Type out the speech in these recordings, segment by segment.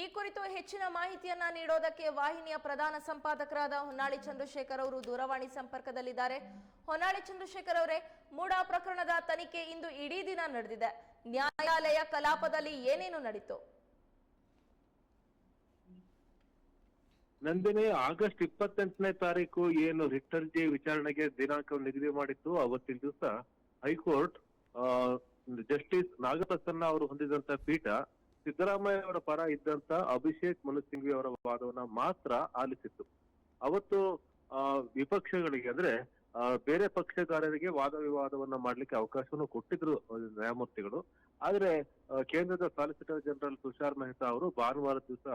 ಈ ಕುರಿತು ಹೆಚ್ಚಿನ ಮಾಹಿತಿಯನ್ನ ನೀಡೋದಕ್ಕೆ ವಾಹಿನಿಯ ಪ್ರಧಾನ ಸಂಪಾದಕರಾದ ಹೊನ್ನಾಳಿ ಚಂದ್ರಶೇಖರ್ ಅವರು ದೂರವಾಣಿ ಸಂಪರ್ಕದಲ್ಲಿದ್ದಾರೆ. ಹೊನ್ನಾಳಿ ಚಂದ್ರಶೇಖರ್ ಅವರೇ, ಮೂಡಾ ಪ್ರಕರಣದ ತನಿಖೆ ಇಂದು ಇಡೀ ದಿನ ನಡೆದಿದೆ. ನ್ಯಾಯಾಲಯ ಕಲಾಪದಲ್ಲಿ ಏನೇನು ನಡೀತು? ನಂದಿನಿ, ಆಗಸ್ಟ್ ಇಪ್ಪತ್ತೆಂಟನೇ ತಾರೀಕು ಏನು ರಿಟರ್ಜಿ ವಿಚಾರಣೆಗೆ ದಿನಾಂಕ ನಿಗದಿ ಮಾಡಿತ್ತು? ಅವತ್ತಿನ ದಿವಸ ಹೈಕೋರ್ಟ್ ಜಸ್ಟಿಸ್ ನಾಗಪ್ರಸನ್ನ ಅವರು ಹೊಂದಿದಂತ ಪೀಠ ಸಿದ್ದರಾಮಯ್ಯ ಅವರ ಪರ ಇದ್ದಂತ ಅಭಿಷೇಕ್ ಮನು ಸಿಂಘ್ವಿ ಅವರ ವಾದವನ್ನ ಮಾತ್ರ ಆಲಿಸಿತ್ತು. ಅವತ್ತು ಆ, ವಿಪಕ್ಷಗಳಿಗೆ ಅಂದ್ರೆ ಬೇರೆ ಪಕ್ಷಗಾರರಿಗೆ ವಾದ ವಿವಾದವನ್ನ ಮಾಡ್ಲಿಕ್ಕೆ ಅವಕಾಶವನ್ನು ಕೊಟ್ಟಿದ್ರು ನ್ಯಾಯಮೂರ್ತಿಗಳು. ಆದ್ರೆ ಕೇಂದ್ರದ ಸಾಲಿಸಿಟರ್ ಜನರಲ್ ತುಷಾರ್ ಮೆಹ್ತಾ ಅವರು ಭಾನುವಾರ ದಿವಸ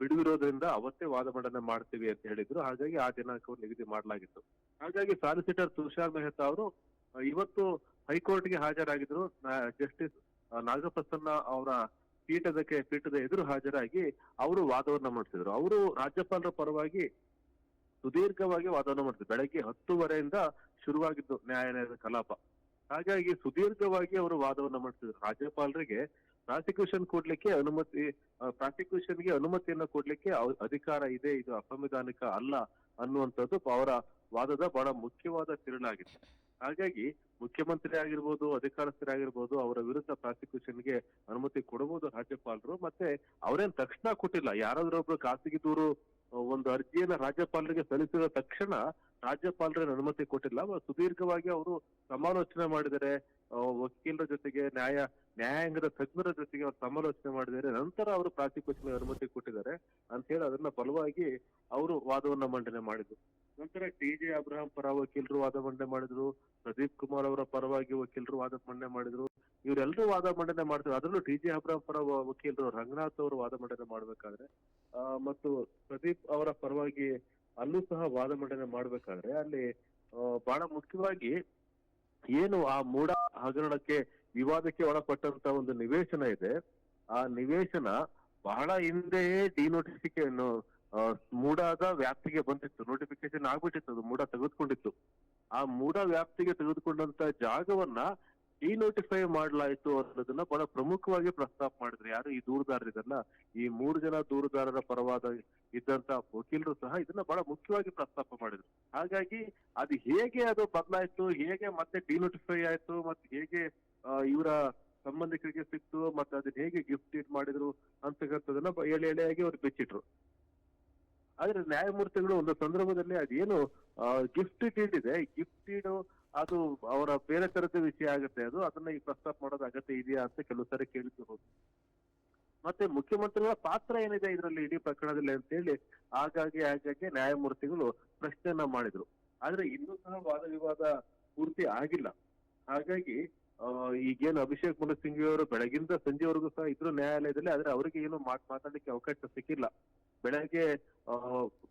ಬಿಡುವಿರೋದ್ರಿಂದ ಅವತ್ತೇ ವಾದ ಮಂಡನೆ ಮಾಡ್ತೀವಿ ಅಂತ ಹೇಳಿದ್ರು. ಹಾಗಾಗಿ ಆ ದಿನಾಂಕವನ್ನು ನಿಗದಿ ಮಾಡಲಾಗಿತ್ತು. ಹಾಗಾಗಿ ಸಾಲಿಸಿಟರ್ ತುಷಾರ್ ಮೆಹ್ತಾ ಅವರು ಇವತ್ತು ಹೈಕೋರ್ಟ್ಗೆ ಹಾಜರಾಗಿದ್ರು. ಜಸ್ಟಿಸ್ ನಾಗಪ್ರಸನ್ನ ಅವರ ಪೀಠದಕ್ಕೆ ಪೀಠದ ಎದುರು ಹಾಜರಾಗಿ ಅವರು ವಾದವನ್ನ ಮಾಡ್ತಿದ್ರು ಅವರು ರಾಜ್ಯಪಾಲರ ಪರವಾಗಿ ಸುದೀರ್ಘವಾಗಿ ವಾದವನ್ನು ಮಾಡ್ತಿದ್ರು ಬೆಳಗ್ಗೆ ಹತ್ತುವರೆಯಿಂದ ಶುರುವಾಗಿದ್ದು ನ್ಯಾಯಾಲಯದ ಕಲಾಪ. ಹಾಗಾಗಿ ಸುದೀರ್ಘವಾಗಿ ಅವರು ವಾದವನ್ನ ಮಾಡ್ತಿದ್ರು ರಾಜ್ಯಪಾಲರಿಗೆ ಪ್ರಾಸಿಕ್ಯೂಷನ್ ಕೊಡ್ಲಿಕ್ಕೆ ಅನುಮತಿ ಪ್ರಾಸಿಕ್ಯೂಷನ್ಗೆ ಅನುಮತಿಯನ್ನ ಕೊಡ್ಲಿಕ್ಕೆ ಅಧಿಕಾರ ಇದೆ, ಇದು ಅಸಂವಿಧಾನಿಕ ಅಲ್ಲ ಅನ್ನುವಂಥದ್ದು ಅವರ ವಾದದ ಬಹಳ ಮುಖ್ಯವಾದ ತಿರುಳಾಗಿತ್ತು ಹಾಗಾಗಿ ಮುಖ್ಯಮಂತ್ರಿ ಆಗಿರ್ಬೋದು, ಅಧಿಕಾರಸ್ಥರಾಗಿರ್ಬೋದು, ಅವರ ವಿರುದ್ಧ ಪ್ರಾಸಿಕ್ಯೂಷನ್ಗೆ ಅನುಮತಿ ಕೊಡಬಹುದು ರಾಜ್ಯಪಾಲರು. ಮತ್ತೆ ಅವರೇನ್ ತಕ್ಷಣ ಕೊಟ್ಟಿಲ್ಲ. ಯಾರಾದ್ರೂ ಒಬ್ರು ಖಾಸಗಿ ದೂರು, ಒಂದು ಅರ್ಜಿಯನ್ನ ರಾಜ್ಯಪಾಲರಿಗೆ ಸಲ್ಲಿಸಿದ ತಕ್ಷಣ ರಾಜ್ಯಪಾಲರ ಅನುಮತಿ ಕೊಟ್ಟಿಲ್ಲ. ಸುದೀರ್ಘವಾಗಿ ಅವರು ಸಮಾಲೋಚನೆ ಮಾಡಿದರೆ ವಕೀಲರ ಜೊತೆಗೆ ನ್ಯಾಯ, ನ್ಯಾಯಾಂಗದ ತಜ್ಞರ ಜೊತೆಗೆ ಅವರು ಸಮಾಲೋಚನೆ ಮಾಡಿದರೆ, ನಂತರ ಅವರು ಪ್ರಾಸಿಕ್ಯೂಷನ್ ಅನುಮತಿ ಕೊಟ್ಟಿದ್ದಾರೆ ಅಂತ ಹೇಳಿ ಅದನ್ನ ಬಲವಾಗಿ ಅವರು ವಾದವನ್ನ ಮಂಡನೆ ಮಾಡಿದ್ರು. ನಂತರ ಟಿ ಜೆ ಅಬ್ರಹಾಂ ಪರ ವಕೀಲರು ವಾದ ಮಂಡನೆ ಮಾಡಿದ್ರು. ಪ್ರದೀಪ್ ಕುಮಾರ್ ಅವರ ಪರವಾಗಿ ವಕೀಲರು ವಾದ ಮಂಡನೆ ಮಾಡಿದ್ರು. ಇವರೆಲ್ಲರೂ ವಾದ ಮಂಡನೆ ಮಾಡಿದ್ರು ಅದರಲ್ಲೂ ಟಿ ಜೆ ಅಬ್ರಹಾಂ ಪರ ವಕೀಲರು ರಂಗನಾಥ್ ಅವರು ವಾದ ಮಂಡನೆ ಮಾಡಬೇಕಾದ್ರೆ ಮತ್ತು ಪ್ರದೀಪ್ ಅವರ ಪರವಾಗಿ ಅಲ್ಲೂ ಸಹ ವಾದ ಮಂಡನೆ ಮಾಡ್ಬೇಕಾದ್ರೆ, ಅಲ್ಲಿ ಬಹಳ ಮುಖ್ಯವಾಗಿ ಏನು ಆ ಮೂಡ ಹಗರಣಕ್ಕೆ ವಿವಾದಕ್ಕೆ ಒಳಪಟ್ಟಂತ ಒಂದು ನಿವೇಶನ ಇದೆ. ಆ ನಿವೇಶನ ಬಹಳ ಹಿಂದೆಯೇ ಡಿನೋಟಿಫಿಕೇಶನ್ ಮೂಡಾದ ವ್ಯಾಪ್ತಿಗೆ ಬಂದಿತ್ತು. ನೋಟಿಫಿಕೇಶನ್ ಆಗ್ಬಿಟ್ಟಿತ್ತು, ಅದು ಮೂಡ ತೆಗೆದುಕೊಂಡಿತ್ತು. ಆ ಮೂಡ ವ್ಯಾಪ್ತಿಗೆ ತೆಗೆದುಕೊಂಡಂತ ಜಾಗವನ್ನ ಡಿನೋಟಿಫೈ ಮಾಡಲಾಯಿತು ಅನ್ನೋದನ್ನ ಬಹಳ ಪ್ರಮುಖವಾಗಿ ಪ್ರಸ್ತಾಪ ಮಾಡಿದ್ರು. ಯಾರು ಈ ದೂರುದಾರರಿದಲ್ಲ ಈ ಮೂರು ಜನ ದೂರುದಾರರ ಪರವಾದ ಇದ್ದಂತ ವಕೀಲರು ಸಹ ಇದನ್ನ ಬಹಳ ಮುಖ್ಯವಾಗಿ ಪ್ರಸ್ತಾಪ ಮಾಡಿದ್ರು. ಹಾಗಾಗಿ ಅದು ಹೇಗೆ ಅದು ಬದಲಾಯ್ತು, ಹೇಗೆ ಮತ್ತೆ ಡಿನೋಟಿಫೈ ಆಯ್ತು, ಮತ್ತೆ ಹೇಗೆ ಇವರ ಸಂಬಂಧಿಕರಿಗೆ ಸಿಕ್ತು, ಮತ್ತೆ ಅದನ್ನ ಹೇಗೆ ಗಿಫ್ಟ್ ಇಟ್ ಮಾಡಿದ್ರು ಅಂತಕ್ಕಂಥದನ್ನ ಎಳೆ ಎಳೆಯಾಗಿ ಅವ್ರು ಬಿಚ್ಚಿಟ್ರು. ಆದ್ರೆ ನ್ಯಾಯಮೂರ್ತಿಗಳು ಒಂದು ಸಂದರ್ಭದಲ್ಲಿ ಅದೇನು ಗಿಫ್ಟ್ ಡೀಡ್ ಇದೆ. ಗಿಫ್ಟ್ ಡೀಡ್ ಅದು ಅವರ ಬೇರೆ ತರದ ವಿಷಯ ಆಗುತ್ತೆ. ಅದು ಅದನ್ನ ಈ ಪ್ರಸ್ತಾಪ ಮಾಡೋದು ಅಗತ್ಯ ಇದೆಯಾ ಅಂತ ಕೆಲವು ಸಾರಿ ಕೇಳಿದ್ರು ಮತ್ತೆ ಮುಖ್ಯಮಂತ್ರಿಗಳ ಪಾತ್ರ ಏನಿದೆ ಇದರಲ್ಲಿ ಇಡೀ ಪ್ರಕರಣದಲ್ಲಿ ಅಂತ ಹೇಳಿ ಆಗಾಗ್ಗೆ ಆಗಾಗ್ಗೆ ನ್ಯಾಯಮೂರ್ತಿಗಳು ಪ್ರಶ್ನೆಯನ್ನ ಮಾಡಿದ್ರು. ಆದ್ರೆ ಇನ್ನೂ ಸಹ ವಾದ ವಿವಾದ ಪೂರ್ತಿ ಆಗಿಲ್ಲ. ಹಾಗಾಗಿ ಈಗೇನು ಅಭಿಷೇಕ್ ಮನು ಸಿಂಘ್ವಿ ಅವರು ಬೆಳಗಿಂದ ಸಂಜೆವರೆಗೂ ಸಹ ಇದ್ರು ನ್ಯಾಯಾಲಯದಲ್ಲಿ, ಆದ್ರೆ ಅವರಿಗೆ ಏನು ಮಾತ್ ಮಾತಾಡ್ಲಿಕ್ಕೆ ಅವಕಾಶ ಸಿಕ್ಕಿಲ್ಲ. ಬೆಳಗ್ಗೆ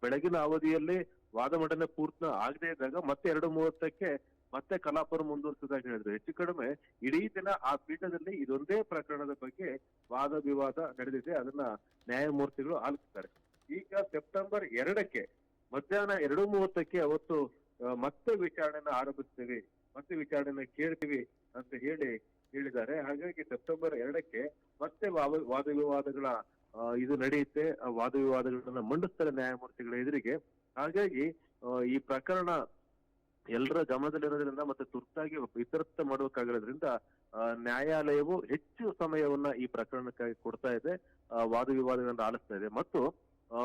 ಬೆಳಗಿನ ಅವಧಿಯಲ್ಲಿ ವಾದ ಮಂಡನೆ ಪೂರ್ತಿ ಆಗದೆ ಇದ್ದಾಗ ಮತ್ತೆ ಎರಡು ಮೂವತ್ತಕ್ಕೆ ಮತ್ತೆ ಕಲಾಪವನ್ನು ಮುಂದುವರಿಸಿದಾಗ ಹೇಳಿದ್ರು. ಹೆಚ್ಚು ಕಡಿಮೆ ಇಡೀ ದಿನ ಆ ಪೀಠದಲ್ಲಿ ಇದೊಂದೇ ಪ್ರಕರಣದ ಬಗ್ಗೆ ವಾದ ವಿವಾದ ನಡೆದಿದೆ. ಅದನ್ನ ನ್ಯಾಯಮೂರ್ತಿಗಳು ಆಲಿಸ್ತಾರೆ ಈಗ ಸೆಪ್ಟೆಂಬರ್ ಎರಡಕ್ಕೆ, ಮಧ್ಯಾಹ್ನ ಎರಡು ಮೂವತ್ತಕ್ಕೆ ಅವತ್ತು ಮತ್ತೆ ವಿಚಾರಣೆನ ಆರಂಭಿಸ್ತೀವಿ, ಮತ್ತೆ ವಿಚಾರಣೆನ ಕೇಳ್ತೀವಿ ಅಂತ ಹೇಳಿ ಹೇಳಿದ್ದಾರೆ. ಹಾಗಾಗಿ ಸೆಪ್ಟೆಂಬರ್ ಎರಡಕ್ಕೆ ಮತ್ತೆ ವಾದ ವಾದ ವಿವಾದಗಳ ಇದು ನಡೆಯುತ್ತೆ. ವಾದ ವಿವಾದಗಳನ್ನ ಮಂಡಿಸ್ತಾರೆ ನ್ಯಾಯಮೂರ್ತಿಗಳ ಎದುರಿಗೆ. ಹಾಗಾಗಿ ಈ ಪ್ರಕರಣ ಎಲ್ಲರ ಗಮನದಲ್ಲಿರೋದ್ರಿಂದ ಮತ್ತೆ ತುರ್ತಾಗಿ ಇತರತ್ತ ಮಾಡಬೇಕಾಗಿರೋದ್ರಿಂದ ನ್ಯಾಯಾಲಯವು ಹೆಚ್ಚು ಸಮಯವನ್ನ ಈ ಪ್ರಕರಣಕ್ಕಾಗಿ ಕೊಡ್ತಾ ಇದೆ. ವಾದ ವಿವಾದಗಳನ್ನ ಆಲಿಸ್ತಾ ಇದೆ. ಮತ್ತು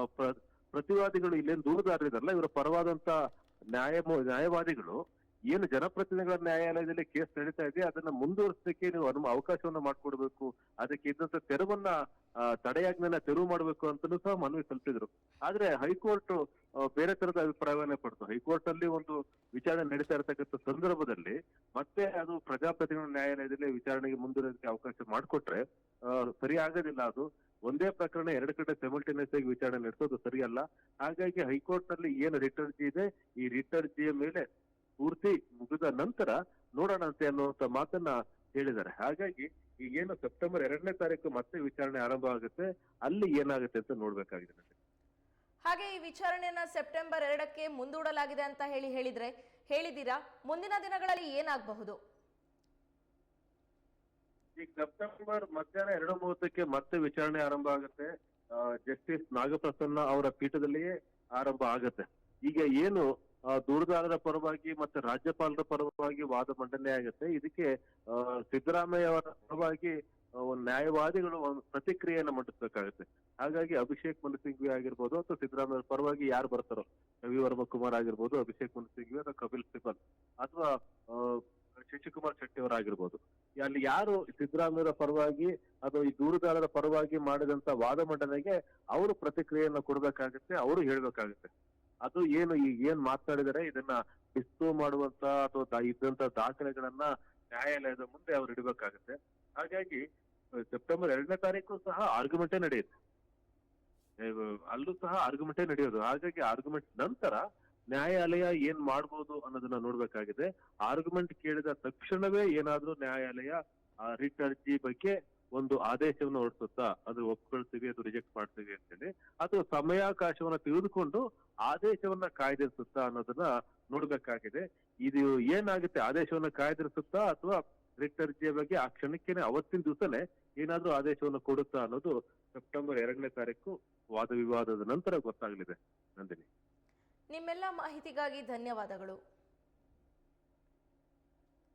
ಪ್ರ- ಪ್ರತಿವಾದಿಗಳು ಇಲ್ಲೇನು ದೂರದಾರರಿದಾರಲ್ಲ ಇವರ ಪರವಾದಂತ ನ್ಯಾಯ ನ್ಯಾಯವಾದಿಗಳು ಏನು ಜನಪ್ರತಿನಿಧಿಗಳ ನ್ಯಾಯಾಲಯದಲ್ಲಿ ಕೇಸ್ ನಡೀತಾ ಇದೆ, ಅದನ್ನ ಮುಂದುವರಿಸಲಿಕ್ಕೆ ನೀವು ಅನುಮ ಅವಕಾಶವನ್ನ ಮಾಡಿಕೊಡ್ಬೇಕು, ಅದಕ್ಕೆ ಇದ್ದಂತ ತೆರವನ್ನ ತಡೆಯಾಜ್ಞೆನ ತೆರವು ಮಾಡಬೇಕು ಅಂತಲೂ ಸಹ ಮನವಿ ಸಲ್ಲಿಸಿದ್ರು. ಆದ್ರೆ ಹೈಕೋರ್ಟ್ ಬೇರೆ ತರದ ಅಭಿಪ್ರಾಯವನ್ನೇ ಪಡ್ತು ಹೈಕೋರ್ಟ್ ಅಲ್ಲಿ ಒಂದು ವಿಚಾರಣೆ ನಡೀತಾ ಇರತಕ್ಕಂಥ ಸಂದರ್ಭದಲ್ಲಿ ಮತ್ತೆ ಅದು ಪ್ರಜಾಪ್ರತಿನಿಧಿಗಳ ನ್ಯಾಯಾಲಯದಲ್ಲಿ ವಿಚಾರಣೆಗೆ ಮುಂದುವರಿಯೋದಕ್ಕೆ ಅವಕಾಶ ಮಾಡಿಕೊಟ್ರೆ ಸರಿ ಆಗೋದಿಲ್ಲ ಅದು. ಒಂದೇ ಪ್ರಕರಣ ಎರಡು ಕಡೆ ಸೆಮಲ್ಟೇನಿಯಸ್ ಆಗಿ ವಿಚಾರಣೆ ನಡೆಸೋದು ಸರಿಯಲ್ಲ. ಹಾಗಾಗಿ ಹೈಕೋರ್ಟ್ನಲ್ಲಿ ಏನು ರಿಟರ್ಜಿ ಇದೆ, ಈ ರಿಟರ್ಜಿಯ ಮೇಲೆ ಪೂರ್ತಿ ಮುಗಿದ ನಂತರ ನೋಡೋಣ ಅಂತ ಅನ್ನುವಂತ ಮಾತನ್ನ ಹೇಳಿದ್ದಾರೆ. ಹಾಗಾಗಿ ಈಗೇನು ಸೆಪ್ಟೆಂಬರ್ ಎರಡನೇ ತಾರೀಕು ಮತ್ತೆ ವಿಚಾರಣೆ ಆರಂಭ ಆಗುತ್ತೆ ಅಲ್ಲಿ ಏನಾಗುತ್ತೆ ಅಂತ ನೋಡ್ಬೇಕಾಗಿದೆ ನನಗೆ. ಹಾಗೆ ಈ ವಿಚಾರಣೆಯನ್ನ ಸೆಪ್ಟೆಂಬರ್ ಎರಡಕ್ಕೆ ಮುಂದೂಡಲಾಗಿದೆ ಅಂತ ಹೇಳಿ ಹೇಳಿದ್ರೆ ಹೇಳಿದೀರಾ ಮುಂದಿನ ದಿನಗಳಲ್ಲಿ ಏನಾಗಬಹುದು? ಈಗ ಸೆಪ್ಟೆಂಬರ್ ಮಧ್ಯಾಹ್ನ ಎರಡು ಮೂವತ್ತಕ್ಕೆ ಮತ್ತೆ ವಿಚಾರಣೆ ಆರಂಭ ಆಗುತ್ತೆ. ಜಸ್ಟಿಸ್ ನಾಗಪ್ರಸನ್ನ ಅವರ ಪೀಠದಲ್ಲಿಯೇ ಆರಂಭ ಆಗುತ್ತೆ. ಈಗ ಏನು ದೂರುದಾರರ ಪರವಾಗಿ ಮತ್ತೆ ರಾಜ್ಯಪಾಲರ ಪರವಾಗಿ ವಾದ ಮಂಡನೆ ಆಗುತ್ತೆ. ಇದಕ್ಕೆ ಸಿದ್ದರಾಮಯ್ಯ ಅವರ ಪರವಾಗಿ ಒಂದು ನ್ಯಾಯವಾದಿಗಳು ಒಂದು ಪ್ರತಿಕ್ರಿಯೆಯನ್ನ ಮಂಡಿಸಬೇಕಾಗುತ್ತೆ. ಹಾಗಾಗಿ ಅಭಿಷೇಕ್ ಮನು ಸಿಂಘ್ವಿ ಆಗಿರ್ಬೋದು ಅಥವಾ ಸಿದ್ದರಾಮಯ್ಯ ಪರವಾಗಿ ಯಾರು ಬರ್ತಾರೋ ರವಿವರ್ಮ ಕುಮಾರ್ ಆಗಿರ್ಬೋದು, ಅಭಿಷೇಕ್ ಮನು ಸಿಂಘ್ವಿ ಅಥವಾ ಕಪಿಲ್ ಸಿಬಲ್ ಅಥವಾ ಶಶಿಕುಮಾರ್ ಶೆಟ್ಟಿ ಅವರಾಗಿರ್ಬೋದು ಅಲ್ಲಿ ಯಾರು ಸಿದ್ದರಾಮಯ್ಯರ ಪರವಾಗಿ ಅಥವಾ ಈ ದೂರದಾರರ ಪರವಾಗಿ ಮಾಡಿದಂತ ವಾದ ಮಂಡನೆಗೆ ಅವರು ಪ್ರತಿಕ್ರಿಯೆಯನ್ನ ಕೊಡಬೇಕಾಗುತ್ತೆ, ಅವರು ಹೇಳ್ಬೇಕಾಗುತ್ತೆ. ಅದು ಏನು ಈಗ ಏನ್ ಮಾತನಾಡಿದರೆ ಇದನ್ನ ಡಿಸ್ಕೋ ಮಾಡುವಂತ ಅಥವಾ ಇದ್ದಂತ ದಾಖಲೆಗಳನ್ನ ನ್ಯಾಯಾಲಯದ ಮುಂದೆ ಅವ್ರು ಇಡಬೇಕಾಗುತ್ತೆ. ಹಾಗಾಗಿ ಸೆಪ್ಟೆಂಬರ್ ಎರಡನೇ ತಾರೀಕು ಸಹ ಆರ್ಗ್ಯುಮೆಂಟೇ ನಡೆಯುತ್ತೆ. ಅಲ್ಲೂ ಸಹ ಆರ್ಗ್ಯುಮೆಂಟೇ ನಡೆಯೋದು. ಹಾಗಾಗಿ ಆರ್ಗ್ಯುಮೆಂಟ್ ನಂತರ ನ್ಯಾಯಾಲಯ ಏನ್ ಮಾಡ್ಬೋದು ಅನ್ನೋದನ್ನ ನೋಡ್ಬೇಕಾಗಿದೆ. ಆರ್ಗ್ಯುಮೆಂಟ್ ಕೇಳಿದ ತಕ್ಷಣವೇ ಏನಾದ್ರೂ ನ್ಯಾಯಾಲಯ ರಿಟ್ ಅರ್ಜಿ ಬಗ್ಗೆ ಒಂದು ಆದೇಶವನ್ನು ಹೊರಡಿಸುತ್ತಾ ಅದು ಒಪ್ಕೊಳ್ತೀವಿ ಅದು ರಿಜೆಕ್ಟ್ ಮಾಡ್ತೀವಿ ಅಂತೇಳಿ ಅಥವಾ ಸಮಯಾವಕಾಶವನ್ನ ತಿಳಿದುಕೊಂಡು ಆದೇಶವನ್ನ ಕಾಯ್ದಿರಿಸುತ್ತಾ ಅನ್ನೋದನ್ನ ನೋಡ್ಬೇಕಾಗಿದೆ. ಇದು ಏನಾಗುತ್ತೆ, ಆದೇಶವನ್ನ ಕಾಯ್ದಿರಿಸುತ್ತಾ ಅಥವಾ ರಿಟ್ ಅರ್ಜಿಯ ಬಗ್ಗೆ ಆ ಕ್ಷಣಕ್ಕೇನೆ ಅವತ್ತಿನ ದಿವಸನೇ ಏನಾದ್ರೂ ಆದೇಶವನ್ನು ಕೊಡುತ್ತಾ ಅನ್ನೋದು ಸೆಪ್ಟೆಂಬರ್ ಎರಡನೇ ತಾರೀಕು ವಾದ ವಿವಾದದ ನಂತರ ಗೊತ್ತಾಗಲಿದೆ. ನಂದಿನಿ. ನಿಮ್ಮೆಲ್ಲ ಮಾಹಿತಿಗಾಗಿ ಧನ್ಯವಾದಗಳು.